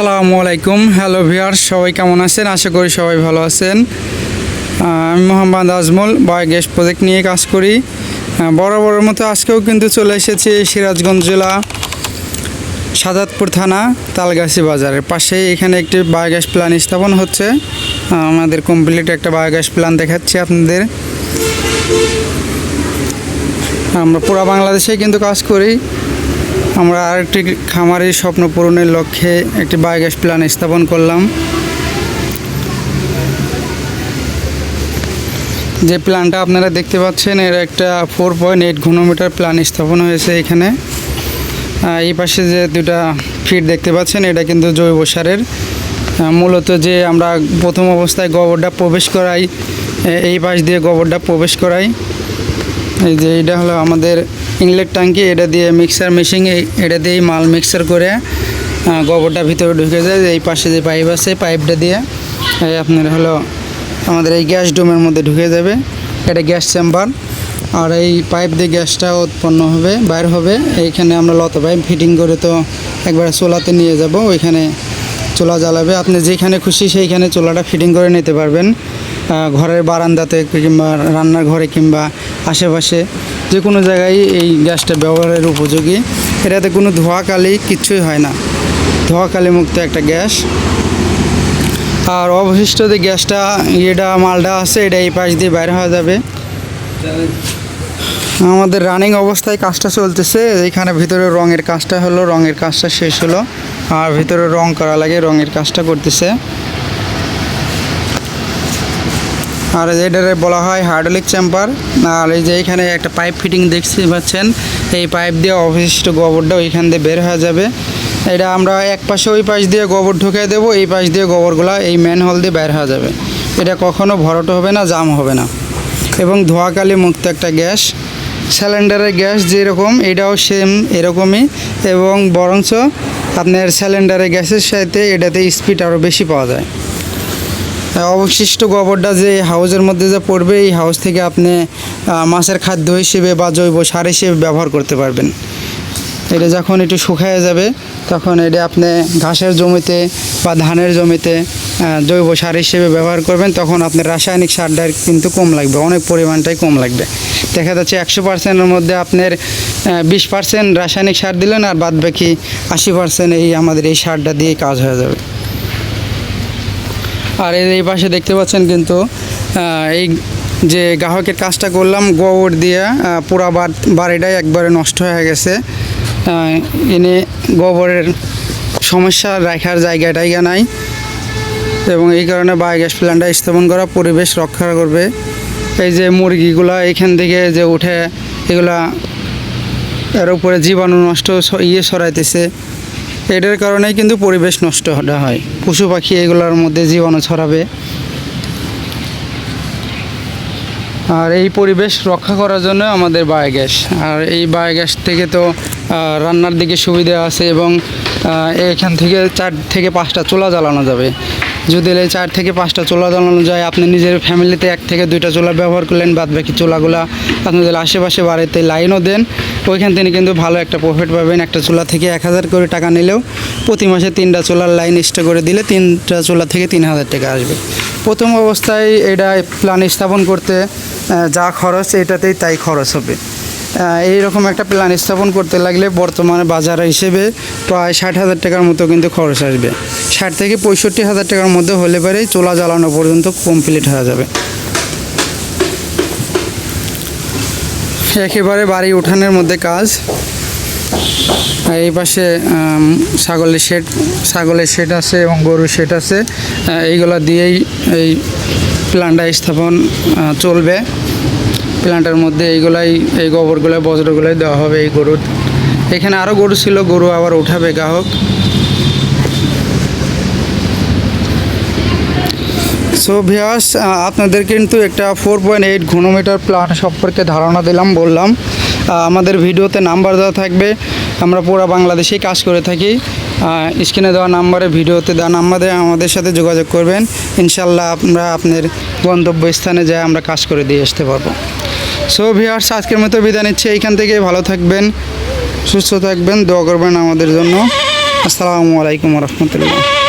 আসসালামু আলাইকুম। হ্যালো ভিয়ার সবাই কেমন আছেন? আশা করি সবাই ভালো আছেন। আমি মোহাম্মদ আজমল বায়োগ্যাস প্রজেক্ট নিয়ে কাজ করি। বরাবরের মতো আজকেও কিন্তু চলে এসেছি সিরাজগঞ্জ জেলা সাজাদপুর থানা, তালগাছি বাজারের পাশে। এখানে একটি বায়োগ্যাস প্ল্যান স্থাপন হচ্ছে। আমাদের কমপ্লিট একটা বায়োগ্যাস প্ল্যান দেখাচ্ছি আপনাদের। আমরা পুরা বাংলাদেশে কিন্তু কাজ করি। আমরা আরেকটি খামারের স্বপ্ন পূরণের লক্ষ্যে একটি বায়োগ্যাস প্ল্যান স্থাপন করলাম। যে প্ল্যানটা আপনারা দেখতে পাচ্ছেন, এর একটা ফোর পয়েন্ট এইট ঘনমিটার প্ল্যান স্থাপন হয়েছে এখানে। এই পাশে যে দুটা ফিট দেখতে পাচ্ছেন, এটা কিন্তু জৈব সারের। মূলত যে আমরা প্রথম অবস্থায় গোবরটা প্রবেশ করাই এই পাশ দিয়ে গোবরটা প্রবেশ করাই। এই যে এটা হলো আমাদের ইনলেট ট্যাঙ্কি, এটা দিয়ে মিক্সার মেশিন এটা দিয়েই মাল মিক্সার করে গোবরটা ভিতরে ঢুকে যায় এই পাশে যে পাইপ আছে পাইপটা দিয়ে, এই আপনার হলো আমাদের এই গ্যাস ডোমের মধ্যে ঢুকে যাবে। এটা গ্যাস চেম্বার, আর এই পাইপ দিয়ে গ্যাসটা উৎপন্ন হবে, বাইর হবে। এইখানে আমরা লত পাইপ ফিটিং করে তো একবার চোলাতে নিয়ে যাব, ওইখানে চোলা জ্বালাবে। আপনি যেখানে খুশি সেইখানে চোলাটা ফিটিং করে নিতে পারবেন। ঘরের বারান্দাতে কিংবা রান্নার ঘরে কিংবা আশেপাশে যে কোনো জায়গায় এই গ্যাসটা ব্যবহারের উপযোগী। এটাতে কোনো ধোয়া কালি কিচ্ছুই হয় না। ধোয়া কালি মুক্ত একটা গ্যাস। আর অবশিষ্ট যে গ্যাসটা এটা মালটা আছে, এটা এই পাশ দিয়ে বাইরে হওয়া যাবে। আমাদের রানিং অবস্থায় কাজটা চলতেছে। এখানে ভিতরে রঙের কাজটা হলো, রঙের কাজটা শেষ হলো। আর ভিতরে রং করা লাগে, রঙের কাজটা করতেছে। আর এটারে বলা হয় হাইড্রোলিক চেম্বার আর এই যে এখানে একটা পাইপ ফিটিং দেখতে পাচ্ছেন, এই পাইপ দিয়ে অবশিষ্ট গোবরটা ওইখান দিয়ে বের হয়ে যাবে। এটা আমরা এক পাশে ওই পাশ দিয়ে গোবর ঢুকিয়ে দেবো, এই পাশ দিয়ে গোবরগুলা এই ম্যান হোল দিয়ে বের হয়ে যাবে। এটা কখনো ভরট হবে না, জাম হবে না। এবং ধোয়াকালি মুক্ত একটা গ্যাস সিলিন্ডারের গ্যাস যেরকম, এটাও সেম এরকমই। এবং বরঞ্চ আপনার সিলিন্ডারের গ্যাসের সাথে এটাতে স্পিড আরও বেশি পাওয়া যায়। অবশিষ্ট গোবরটা যে হাউসের মধ্যে যে পড়বে, এই হাউস থেকে আপনি মাছের খাদ্য হিসেবে বা জৈব সার হিসেবে ব্যবহার করতে পারবেন। এটা যখন একটু শুকায় যাবে, তখন এটা আপনি ঘাসের জমিতে বা ধানের জমিতে জৈব সার হিসেবে ব্যবহার করবেন, তখন আপনার রাসায়নিক সারটা কিন্তু কম লাগবে, অনেক পরিমাণটাই কম লাগবে। দেখা যাচ্ছে একশো পার্সেন্টের মধ্যে আপনার বিশ পার্সেন্ট রাসায়নিক সার দিলেন আর বাদ বাকি আশি পার্সেন্ট এই আমাদের এই সারটা দিয়ে কাজ হয়ে যাবে। আর এর এই পাশে দেখতে পাচ্ছেন কিন্তু এই যে গ্রাহকের কাজটা করলাম, গোবর দিয়ে পুরা বাড়- বাড়িটাই একবারে নষ্ট হয়ে গেছে। এনে গোবরের সমস্যা রাখার জায়গাটাই নাই। এবং এই কারণে বায়োগ্যাস প্ল্যান্টটা স্থাপন করা, পরিবেশ রক্ষা করবে। এই যে মুরগিগুলা এখান থেকে যে উঠে, এগুলা এর উপরে জীবাণু নষ্ট ইয়ে ছড়াইতেছে। এটার কারণেই কিন্তু পরিবেশ নষ্ট হতে হয়। পশু পাখি এগুলোর মধ্যে জীবাণু ছড়াবে। আর এই পরিবেশ রক্ষা করার জন্য আমাদের বায়োগ্যাস। আর এই বায়োগ্যাস থেকে তো রান্নার দিকে সুবিধা আছে এবং এখান থেকে চার থেকে পাঁচটা চুলা জ্বালানো যাবে। যদি এই চার থেকে পাঁচটা চুলা জ্বালানো যায়, আপনি নিজের ফ্যামিলিতে এক থেকে দুইটা চুলা ব্যবহার করলেন বাদ বাকি চুলাগুলা আপনাদের আশেপাশে বাড়িতে লাইনও দেন। ওইখান থেকে কিন্তু ভালো একটা প্রফিট পাবেন। একটা চুলা থেকে এক হাজার করে টাকা নিলেও প্রতি মাসে তিনটা চুলার লাইন এক্সট্রা করে দিলে তিনটা চুলা থেকে তিন হাজার টাকা আসবে। প্রথম অবস্থায় এটা প্ল্যান স্থাপন করতে যা খরচ, এটাতেই তাই খরচ হবে। এইরকম একটা প্ল্যান স্থাপন করতে লাগলে বর্তমানে বাজার হিসেবে প্রায় ষাট হাজার টাকার মতো কিন্তু খরচ আসবে। ষাট থেকে পঁয়ষট্টি হাজার টাকার মধ্যে হলে পরেই চোলা জ্বালানো পর্যন্ত কমপ্লিট হয়ে যাবে। একেবারে বাড়ি উঠানের মধ্যে কাজ। এই পাশে ছাগলের শেড ছাগলের শেড আছে এবং গরুর শেড আছে। এইগুলা দিয়েই এই প্ল্যানটা স্থাপন চলবে। প্ল্যান্টের মধ্যে এইগুলাই, এই গোবরগুলাই, বজ্রগুলাই দেওয়া হবে এই গরুর। এখানে আরও গরু ছিল, গরু আবার উঠাবে গ্রাহক। সো ভিয়াস আপনাদের কিন্তু একটা ফোর পয়েন্ট এইট ঘনমিটার প্ল্যান সম্পর্কে ধারণা দিলাম, বললাম। আমাদের ভিডিওতে নাম্বার দেওয়া থাকবে, আমরা পুরো বাংলাদেশেই কাজ করে থাকি। স্ক্রিনে দেওয়া নাম্বারে ভিডিওতে দেওয়া নাম্বারে আমাদের সাথে যোগাযোগ করবেন। ইনশাল্লাহ আমরা আপনার গন্তব্য স্থানে যায় আমরা কাজ করে দিয়ে আসতে পারব। সো ভিয়ার্স আজকের মতো বিদায় নিচ্ছি। এইখান থেকে ভালো থাকবেন, সুস্থ থাকবেন, দোয়া করবেন আমাদের জন্য। আসসালামু আলাইকুম রহমতুল্লাহ।